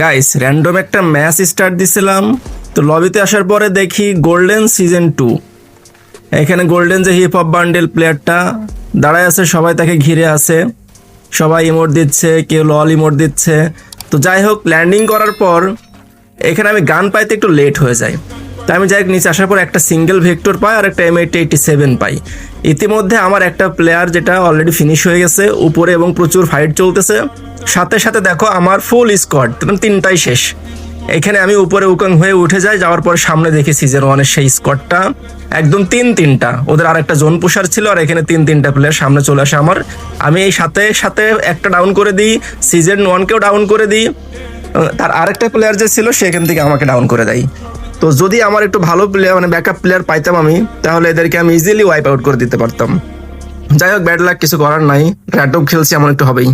Guys random একটা match start দিছিলাম। তো লবিতে আসার পরে দেখি গোল্ডেন সিজন টু এখানে গোল্ডেন যে হিপ হপ বান্ডেল প্লেয়ারটা দাঁড়ায় আছে, সবাই তাকে ঘিরে আছে। সবাই ইমোট দিচ্ছে, কেউ লল ইমোট দিচ্ছে। তো যাই হোক ল্যান্ডিং করার পর এখানে আমি গান পাইতে একটু লেট হয়ে যায় তাই আমি যাই নিচে আসার পর একটা সিঙ্গেল ভেক্টর পাই আর একটা এম এইটি সেভেন পাই। ইতিমধ্যে আমার একটা প্লেয়ার যেটা অলরেডি ফিনিশ হয়ে গেছে, উপরে এবং প্রচুর ফাইট চলতেছে। সাথে সাথে দেখো আমার ফুল স্কোয়াড তিনটাই শেষ। এখানে আমি উপরে উকাং হয়ে উঠে যাই, যাওয়ার পর সামনে দেখি সিজন ওয়ানের সেই স্কোয়াডটা একদম তিন তিনটা, ওদের আর একটা জোন পুষার ছিল আর এখানে তিন তিনটা প্লেয়ার সামনে চলে আসে আমার। আমি এই সাথে সাথে একটা ডাউন করে দিই সিজন ওয়ানকেও ডাউন করে দিই। তার আরেকটা প্লেয়ার যে ছিল সেখান থেকে আমাকে ডাউন করে দেয়। তো যদি আমার একটু ভালো প্লেয়ার মানে ব্যাকআপ প্লেয়ার পাইতাম আমি, তাহলে এদেরকে আমি ইজিলি ওয়াইপ আউট করে দিতে পারতাম। যাই হোক ব্যাড লাক কিছু করার নাই। র্যান্ডম খেলছি, এমন একটু হবেই।